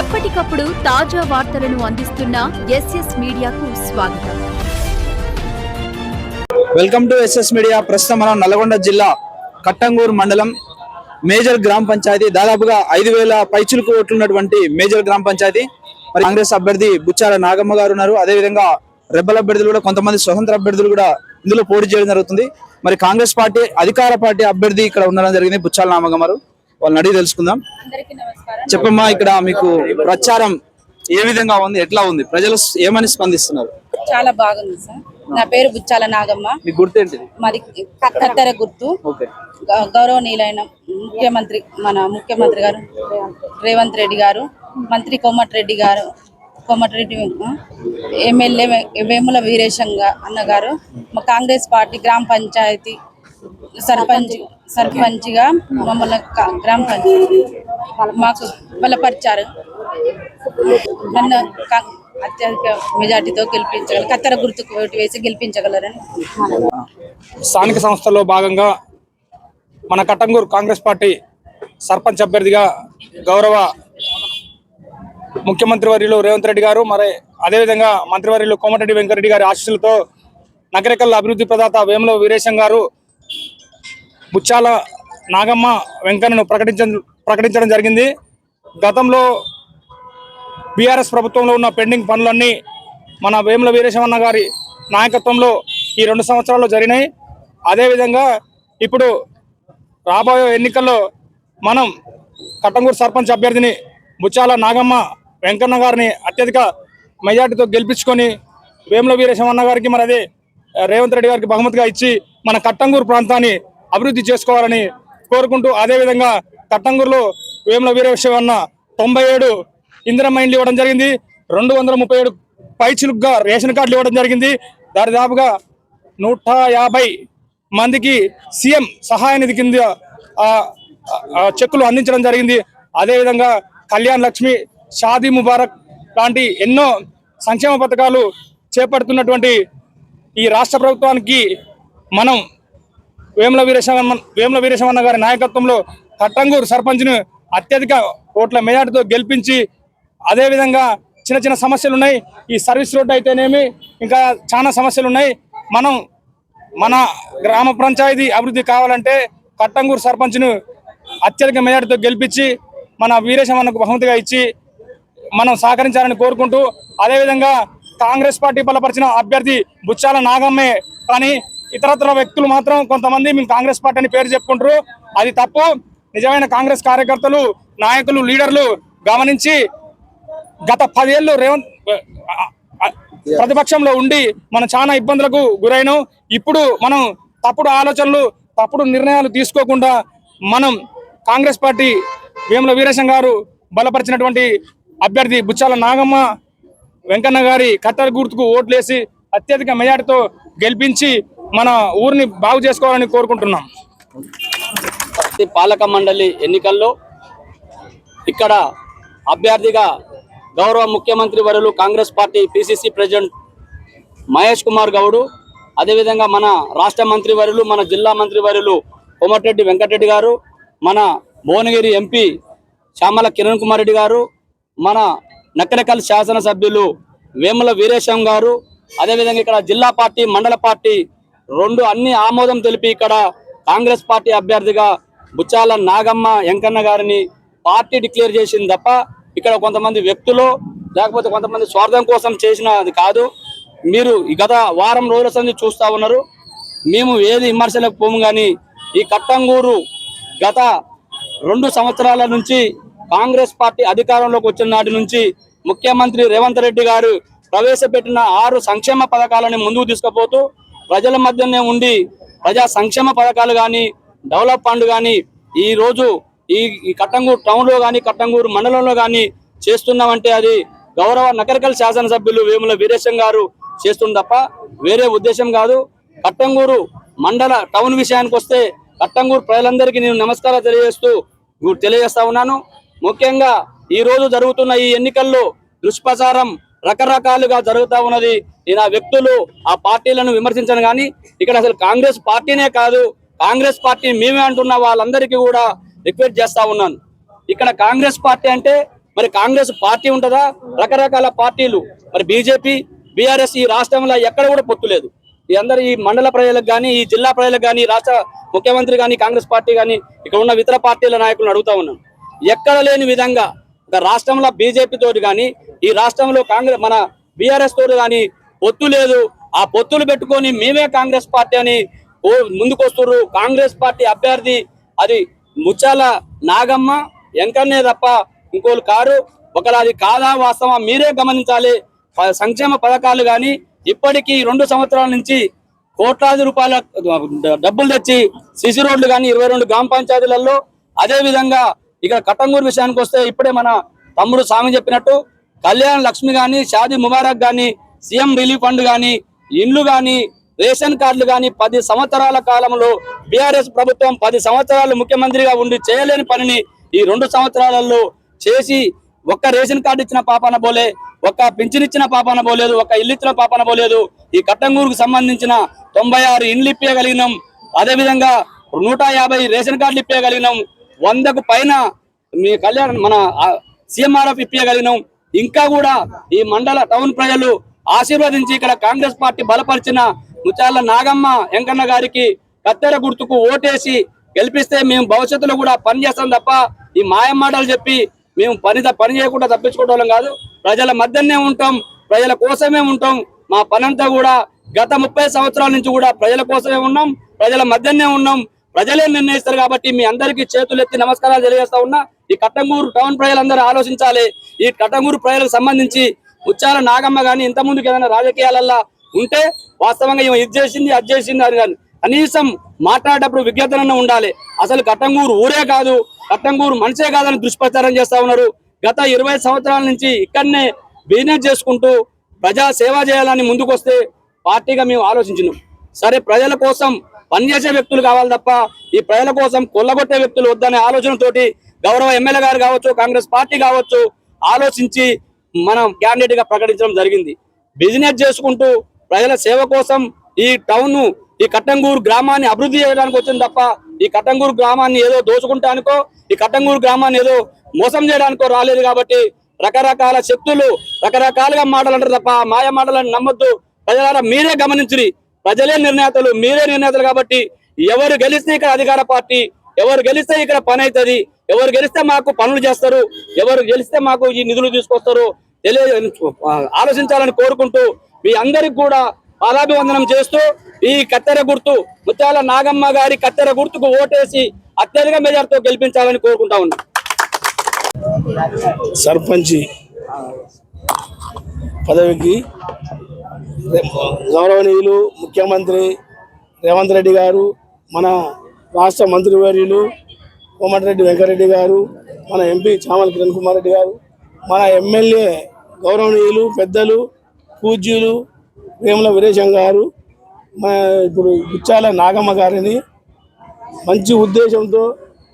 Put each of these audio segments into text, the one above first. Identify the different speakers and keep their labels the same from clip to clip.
Speaker 1: ఎప్పటికప్పుడు తాజా వార్తలను అందిస్తున్న ఎస్ఎస్ మీడియాకు స్వాగతం.
Speaker 2: Welcome to S S media. ప్రస్తుతం మనం నల్గొండ జిల్లా కట్టంగూరు మండలం మేజర్ గ్రామ పంచాయతీ. దాదాపుగా ఐదు వేల పైచులకు ఓట్లున్నటువంటి మేజర్ గ్రామ పంచాయతీ. మరి కాంగ్రెస్ అభ్యర్థి బుచ్చాల నాగమ్మ గారు ఉన్నారు. అదేవిధంగా రెబ్బల అభ్యర్థులు కూడా కొంతమంది స్వతంత్ర అభ్యర్థులు కూడా ఇందులో పోటీ చేయడం జరుగుతుంది. మరి కాంగ్రెస్ పార్టీ అధికార పార్టీ అభ్యర్థి ఇక్కడ ఉండడం జరిగింది బుచ్చాల నాగమ్మ గారు. వాళ్ళని అడిగి తెలుసుకుందాం. చెప్పమ్మా ఇక్కడ మీకు ప్రచారం ఏ విధంగా ఉంది? ఎట్లా ఉంది? ప్రజలు ఏమని స్పందిస్తున్నారు?
Speaker 3: చాలా బాగుంది సార్. నా పేరు బుచ్చాల నాగమ్మ.
Speaker 2: మీ గుర్తేంటిది?
Speaker 3: మాది కత్తెర గుర్తు. గౌరవనీయులైన ముఖ్యమంత్రి మన ముఖ్యమంత్రి గారు రేవంత్ రెడ్డి గారు మంత్రి కోమటిరెడ్డి గారు కోమటిరెడ్డి ఎమ్మెల్యే వేముల వీరేశంగా అన్న గారు మా కాంగ్రెస్ పార్టీ గ్రామ పంచాయతీ సర్పంచ్ సర్పంచ్గా మమ్మల్ని గ్రామ పంచాయతీ మాకు బలపరిచారు. నన్ను అత్యధిక మెజార్టీతో గెలిపించగలరు కత్తెర గుర్తుకు ఓటు వేసి గెలిపించగలరని
Speaker 4: స్థానిక సంస్థల్లో భాగంగా మన కట్టంగూరు కాంగ్రెస్ పార్టీ సర్పంచ్ అభ్యర్థిగా గౌరవ ముఖ్యమంత్రి వర్యులు రేవంత్ రెడ్డి గారు మరి అదేవిధంగా మంత్రివర్యులు కోమటిరెడ్డి వెంకరెడ్డి గారి ఆశీస్సులతో నగరికల్ అభివృద్ధి ప్రదాత వేముల వీరేశం గారు బుచ్చాల నాగమ్మ వెంకన్నను ప్రకటించ ప్రకటించడం జరిగింది. గతంలో బీఆర్ఎస్ ప్రభుత్వంలో ఉన్న పెండింగ్ పనులన్నీ మన వేముల వీరేశమన్న గారి నాయకత్వంలో ఈ రెండు సంవత్సరాల్లో జరిగినాయి. అదేవిధంగా ఇప్పుడు రాబోయే ఎన్నికల్లో మనం కట్టంగూరు సర్పంచ్ అభ్యర్థిని బుచ్చాల నాగమ్మ వెంకన్న గారిని అత్యధిక మెజార్టీతో గెలిపించుకొని వేముల వీరేశమన్న గారికి మరి అదే రేవంత్ రెడ్డి గారికి బహుమతిగా ఇచ్చి మన కట్టంగూరు ప్రాంతాన్ని అభివృద్ధి చేసుకోవాలని కోరుకుంటూ అదేవిధంగా కట్టంగూరులో వేముల వీరేశమన్న తొంభై ఏడు ఇందిరమ్మ ఇండ్లు ఇవ్వడం జరిగింది. రెండు వందల ముప్పై ఏడు పైచులుగ్గా రేషన్ కార్డులు ఇవ్వడం జరిగింది. దాదాపుగా నూట యాభై మందికి సీఎం సహాయ నిధి కింద చెక్కులు అందించడం జరిగింది. అదేవిధంగా కళ్యాణ్ లక్ష్మి షాదీ ముబారక్ లాంటి ఎన్నో సంక్షేమ పథకాలు చేపడుతున్నటువంటి ఈ రాష్ట్ర ప్రభుత్వానికి మనం వేముల వీరేశవన్న వేముల వీరేశవన్న గారి నాయకత్వంలో కట్టంగూరు సర్పంచ్ను అత్యధిక ఓట్ల మెజార్టీతో గెలిపించి అదేవిధంగా చిన్న చిన్న సమస్యలు ఉన్నాయి ఈ సర్వీస్ రోడ్డు అయితేనేమి ఇంకా చాలా సమస్యలు ఉన్నాయి మనం మన గ్రామ పంచాయతీ అభివృద్ధి కావాలంటే కట్టంగూరు సర్పంచ్ను అత్యధిక మెజార్టీతో గెలిపించి మన వీరేశమన్నకు బహుమతిగా ఇచ్చి మనం సహకరించాలని కోరుకుంటూ అదేవిధంగా కాంగ్రెస్ పార్టీ బలపరిచిన అభ్యర్థి బుచ్చాల నాగమ్మే కానీ ఇతరత్ర వ్యక్తులు మాత్రం కొంతమంది మేము కాంగ్రెస్ పార్టీ అని పేరు చెప్పుకుంటారు. అది తప్పు. నిజమైన కాంగ్రెస్ కార్యకర్తలు నాయకులు లీడర్లు గమనించి గత పదేళ్ళు రేవంత్ ప్రతిపక్షంలో ఉండి మనం చాలా ఇబ్బందులకు గురైనాం. ఇప్పుడు మనం తప్పుడు ఆలోచనలు తప్పుడు నిర్ణయాలు తీసుకోకుండా మనం కాంగ్రెస్ పార్టీ వేముల వీరేశం గారు బలపరిచినటువంటి అభ్యర్థి బుచ్చాల నాగమ్మ వెంకన్న గారి కత్తెర గుర్తుకు ఓట్లేసి అత్యధిక మెజార్టీతో గెలిపించి మన ఊరిని బాగు చేసుకోవాలని కోరుకుంటున్నాం.
Speaker 5: ప్రతి పాలక మండలి ఎన్నికల్లో ఇక్కడ అభ్యర్థిగా గౌరవ ముఖ్యమంత్రి వరులు Congress party PCC president Mahesh Kumar Goud అదేవిధంగా మన రాష్ట్ర మంత్రి వరులు మన జిల్లా మంత్రి వరులు కోమటిరెడ్డి వెంకటరెడ్డి గారు మన భువనగిరి ఎంపీ శ్యామల కిరణ్ కుమార్ రెడ్డి గారు మన నక్కరకల్ శాసనసభ్యులు వేముల వీరేశం గారు అదేవిధంగా ఇక్కడ జిల్లా పార్టీ మండల పార్టీ రెండు అన్ని ఆమోదం తెలిపి ఇక్కడ కాంగ్రెస్ పార్టీ అభ్యర్థిగా బుచ్చాల నాగమ్మ వెంకన్న గారిని పార్టీ డిక్లేర్ చేసింది తప్ప ఇక్కడ కొంతమంది వ్యక్తులు లేకపోతే కొంతమంది స్వార్థం కోసం చేసిన అది కాదు. మీరు గత వారం రోజుల సంది చూస్తా ఉన్నారు. మేము ఏది విమర్శలకు పోము కానీ ఈ కట్టంగూరు గత రెండు సంవత్సరాల నుంచి కాంగ్రెస్ పార్టీ అధికారంలోకి వచ్చిన నాటి నుంచి ముఖ్యమంత్రి రేవంత్ రెడ్డి గారు ప్రవేశపెట్టిన ఆరు సంక్షేమ పథకాలని ముందుకు తీసుకుపోతూ ప్రజల మధ్యనే ఉండి ప్రజా సంక్షేమ పథకాలు కానీ డెవలప్ ఫండ్ కానీ ఈరోజు ఈ ఈ కట్టంగూరు టౌన్లో కానీ కట్టంగూరు మండలంలో కానీ చేస్తున్నామంటే అది గౌరవ నకరికల్ శాసనసభ్యులు వేముల వీరేశం గారు చేస్తుంది తప్ప వేరే ఉద్దేశం కాదు. కట్టంగూరు మండల టౌన్ విషయానికి వస్తే కట్టంగూరు ప్రజలందరికీ నేను నమస్కారం తెలియజేస్తూ తెలియజేస్తా ఉన్నాను. ముఖ్యంగా ఈరోజు జరుగుతున్న ఈ ఎన్నికల్లో దుష్ప్రచారం రకరకాలుగా జరుగుతూ ఉన్నది. నేను వ్యక్తులు ఆ పార్టీలను విమర్శించను కానీ ఇక్కడ అసలు కాంగ్రెస్ పార్టీనే కాదు కాంగ్రెస్ పార్టీ మేమే అంటున్న వాళ్ళందరికీ కూడా రిక్వెస్ట్ చేస్తా ఉన్నాను. ఇక్కడ కాంగ్రెస్ పార్టీ అంటే మరి కాంగ్రెస్ పార్టీ ఉంటుందా? రకరకాల పార్టీలు. మరి బీజేపీ బీఆర్ఎస్ ఈ రాష్ట్రంలో ఎక్కడ కూడా పొత్తు లేదు. ఈ అందరు ఈ మండల ప్రజలకు కానీ ఈ జిల్లా ప్రజలకు కానీ రాష్ట్ర ముఖ్యమంత్రి కానీ కాంగ్రెస్ పార్టీ కానీ ఇక్కడ ఉన్న ఇతర పార్టీల నాయకులను అడుగుతా ఉన్నాను. ఎక్కడ లేని విధంగా రాష్ట్రంలో బీజేపీ తోటి కానీ ఈ రాష్ట్రంలో కాంగ్రెస్ మన బీఆర్ఎస్ తోటి కానీ పొత్తు లేదు. ఆ పొత్తులు పెట్టుకొని మేమే కాంగ్రెస్ పార్టీ అని ఓ ముందుకొస్తున్నారు కాంగ్రెస్ పార్టీ అభ్యర్థి అది ముచ్చాల నాగమ్మ ఎంకన్నే తప్ప ఇంకోళ్ళు కారు. ఒకరు అది కాదా వాస్తవం మీరే గమనించాలి. ప- సంక్షేమ పథకాలు కానీ ఇప్పటికీ రెండు సంవత్సరాల నుంచి కోట్లాది రూపాయల డబ్బులు తెచ్చి సిసి రోడ్లు కానీ ఇరవై రెండు గ్రామ పంచాయతీలలో అదేవిధంగా ఇక్కడ కట్టంగూరు విషయానికి వస్తే ఇప్పుడే మన తమ్ముడు స్వామి చెప్పినట్టు కళ్యాణ్ లక్ష్మి కానీ షాదీ ముబారక్ కానీ సీఎం రిలీఫ్ ఫండ్ కానీ ఇండ్లు కానీ రేషన్ కార్డులు కానీ పది సంవత్సరాల కాలంలో బీఆర్ఎస్ ప్రభుత్వం పది సంవత్సరాలు ముఖ్యమంత్రిగా ఉండి చేయలేని పనిని ఈ రెండు సంవత్సరాలలో చేసి ఒక్క రేషన్ కార్డు ఇచ్చిన పాపాన పోలే ఒక్క పింఛన్ ఇచ్చిన పాపాన పోలేదు ఒక్క ఇల్లు ఇచ్చిన పాపాన పోలేదు. ఈ కట్టంగూరుకు సంబంధించిన తొంభై ఆరు ఇండ్లు ఇప్పగలిగినాం అదేవిధంగా నూట యాభై రేషన్ కార్డులు ఇప్పగలిగినాం వందకు పైన మీ కళ్యాణ్ మన సీఎంఆర్ఎఫ్ ఇప్పగలిగినాం ఇంకా కూడా ఈ మండల టౌన్ ప్రజలు ఆశీర్వదించి ఇక్కడ కాంగ్రెస్ పార్టీ బలపరిచిన ముచాల నాగమ్మ వెంకన్న గారికి కత్తెర గుర్తుకు ఓటేసి గెలిపిస్తే మేము భవిష్యత్తులో కూడా పని చేస్తాం తప్ప ఈ మాయం మాటలు చెప్పి మేము పని పని చేయకుండా తప్పించుకోవడం కాదు. ప్రజల మధ్యనే ఉంటాం ప్రజల కోసమే ఉంటాం. మా పనంతా కూడా గత ముప్పై సంవత్సరాల నుంచి కూడా ప్రజల కోసమే ఉన్నాం ప్రజల మధ్యనే ఉన్నాం. ప్రజలే నిర్ణయిస్తారు కాబట్టి మీ అందరికీ చేతులెత్తి నమస్కారాలు తెలియజేస్తా ఉన్నా ఈ కట్టంగూరు టౌన్ ప్రజలందరూ ఆలోచించాలి. ఈ కట్టంగూరు ప్రజలకు సంబంధించి ఉచ్చాల నాగమ్మ గాని ఇంత ముందుకు ఏదైనా రాజకీయాలల్లా ఉంటే వాస్తవంగా ఈమె ఇది చేసింది అది చేసింది అని కానీ కనీసం మాట్లాడేటప్పుడు విజ్ఞతనన్నా ఉండాలి. అసలు కట్టంగూరు ఊరే కాదు కట్టంగూరు మనిషే కాదని దుష్ప్రచారం చేస్తా ఉన్నారు. గత ఇరవై సంవత్సరాల నుంచి ఇక్కడనే బిజినెస్ చేసుకుంటూ ప్రజా సేవ చేయాలని ముందుకొస్తే పార్టీగా మేము ఆలోచించినాం. సరే ప్రజల కోసం పనిచేసే వ్యక్తులు కావాలి తప్ప ఈ ప్రజల కోసం కొల్లగొట్టే వ్యక్తులు వద్దనే ఆలోచనతోటి గౌరవ ఎమ్మెల్యే గారు కావచ్చు కాంగ్రెస్ పార్టీ కావచ్చు ఆలోచించి మనం క్యాండిడేట్గా ప్రకటించడం జరిగింది. బిజినెస్ చేసుకుంటూ ప్రజల సేవ కోసం ఈ టౌన్ ఈ కట్టంగూరు గ్రామాన్ని అభివృద్ధి చేయడానికి వచ్చింది తప్ప ఈ కట్టంగూరు గ్రామాన్ని ఏదో దోచుకుంటానికో ఈ కట్టంగూరు గ్రామాన్ని ఏదో మోసం చేయడానికో రాలేదు కాబట్టి రకరకాల శక్తులు రకరకాలుగా మాటలు అంటారు తప్ప మాయ మాటలను నమ్మొద్దు. ప్రజలారా మీరే గమనించి ప్రజలే నిర్ణేతలు మీరే నిర్ణేతలు కాబట్టి ఎవరు గెలిస్తే ఇక్కడ అధికార పార్టీ ఎవరు గెలిస్తే ఇక్కడ పని అవుతుంది ఎవరు గెలిస్తే మాకు పనులు చేస్తారు ఎవరు గెలిస్తే మాకు ఈ నిధులు తీసుకొస్తారు తెలియ ఆలోచించాలని కోరుకుంటూ మీ అందరికి కూడా పాదాభివందనం చేస్తూ ఈ కత్తెర గుర్తు ముత్యాల నాగమ్మ గారి కత్తెర గుర్తుకు ఓటేసి అత్యధిక మెజార్టీతో గెలిపించాలని కోరుకుంటా ఉన్నాం.
Speaker 6: సర్పంచి. పదవికి గౌరవనీయులు ముఖ్యమంత్రి రేవంత్ రెడ్డి గారు మన రాష్ట్ర మంత్రివర్యులు కోమటిరెడ్డి వెంకరెడ్డి గారు మన ఎంపీ చామల కిరణ్ కుమార్ రెడ్డి గారు మన ఎమ్మెల్యే గౌరవనీయులు పెద్దలు పూజ్యులు వేముల వీరేశం గారు మన ఇప్పుడు గుచ్చాల నాగమ్మ గారిని మంచి ఉద్దేశంతో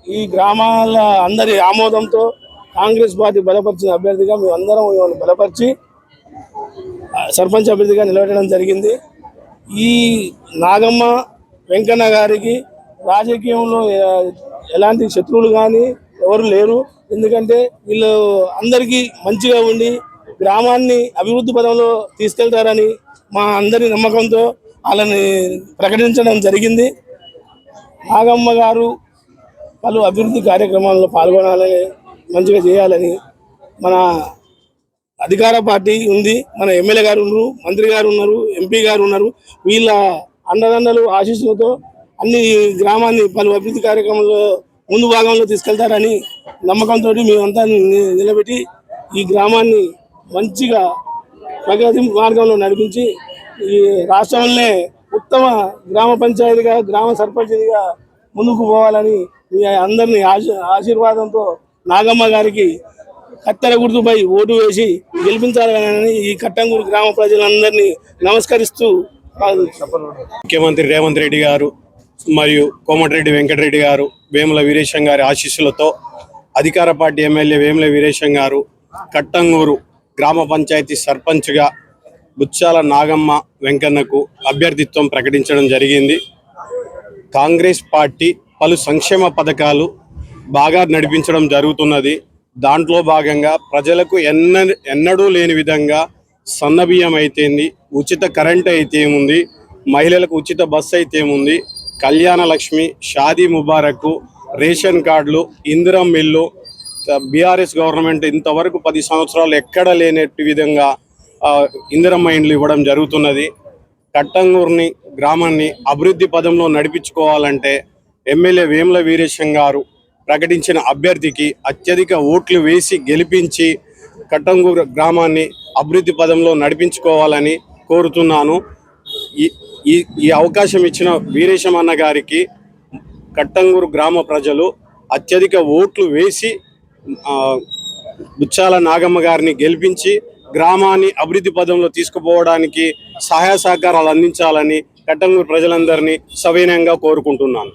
Speaker 6: ఈ గ్రామాల అందరి ఆమోదంతో కాంగ్రెస్ పార్టీ బలపరిచిన అభ్యర్థిగా మేము అందరం బలపరిచి సర్పంచ్ అభ్యర్థిగా నిలబెట్టడం జరిగింది. ఈ నాగమ్మ వెంకన్న గారికి రాజకీయంలో ఎలాంటి శత్రువులు కానీ ఎవరు లేరు. ఎందుకంటే వీళ్ళు అందరికీ మంచిగా ఉండి గ్రామాన్ని అభివృద్ధి పదంలో తీసుకెళ్తారని మా అందరి నమ్మకంతో వాళ్ళని ప్రకటించడం జరిగింది. నాగమ్మ గారు పలు అభివృద్ధి కార్యక్రమాల్లో పాల్గొనాలని మంచిగా చేయాలని మన అధికార పార్టీ ఉంది మన ఎమ్మెల్యే గారు ఉన్నారు మంత్రి గారు ఉన్నారు ఎంపీ గారు ఉన్నారు. వీళ్ళ అండదండలు ఆశీస్సులతో అన్ని గ్రామాన్ని పలు అభివృద్ధి కార్యక్రమంలో ముందు భాగంలో తీసుకెళ్తారని నమ్మకంతో మేమంతా నిలబెట్టి ఈ గ్రామాన్ని మంచిగా ప్రగతి మార్గంలో నడిపించి ఈ రాష్ట్రంలోనే ఉత్తమ గ్రామ పంచాయతీగా గ్రామ సర్పంచ్గా ముందుకు పోవాలని మీ అందరినీ ఆశీ- ఆశీర్వాదంతో నాగమ్మ గారికి కత్తెర గుర్తుపై ఓటు వేసి గెలిపించాలని ఈ కట్టంగూరు గ్రామ ప్రజలందరినీ నమస్కరిస్తూ
Speaker 7: ముఖ్యమంత్రి రేవంత్ రెడ్డి గారు మరియు కోమటిరెడ్డి వెంకటరెడ్డి గారు వేముల వీరేశం గారి ఆశీస్సులతో అధికార పార్టీ ఎమ్మెల్యే వేముల వీరేశం గారు కట్టంగూరు గ్రామ పంచాయతీ సర్పంచ్గా బుచ్చాల నాగమ్మ వెంకన్నకు అభ్యర్థిత్వం ప్రకటించడం జరిగింది. కాంగ్రెస్ పార్టీ పలు సంక్షేమ పథకాలు బాగా నడిపించడం జరుగుతున్నది. దాంట్లో భాగంగా ప్రజలకు ఎన్న ఎన్నడూ లేని విధంగా సన్నబియ్యం అయితేంది ఉచిత కరెంట్ అయితే ఉంది మహిళలకు ఉచిత బస్సు అయితే ఉంది కళ్యాణ లక్ష్మి షాదీ ముబారక్ రేషన్ కార్డులు ఇందిరం మిల్లు బీఆర్ఎస్ గవర్నమెంట్ ఇంతవరకు పది సంవత్సరాలు ఎక్కడ లేనట్టు విధంగా ఆ, ఇందిరమ్మ ఇండ్లు ఇవ్వడం జరుగుతున్నది. కట్టంగూరుని గ్రామాన్ని అభివృద్ధి పదంలో నడిపించుకోవాలంటే ఎమ్మెల్యే వేముల వీరేశం గారు ప్రకటించిన అభ్యర్థికి అత్యధిక ఓట్లు వేసి గెలిపించి కట్టంగూరు గ్రామాన్ని అభివృద్ధి పదంలో నడిపించుకోవాలని కోరుతున్నాను. ఈ ఈ ఈ అవకాశం ఇచ్చిన వీరేశమన్న గారికి కట్టంగూరు గ్రామ ప్రజలు అత్యధిక ఓట్లు వేసి బుచ్చాల నాగమ్మ గారిని గెలిపించి గ్రామాన్ని అభివృద్ధి పదంలో తీసుకుపోవడానికి సహాయ సహకారాలు అందించాలని కట్టంగూరు ప్రజలందరినీ సవినయంగా కోరుకుంటున్నాను.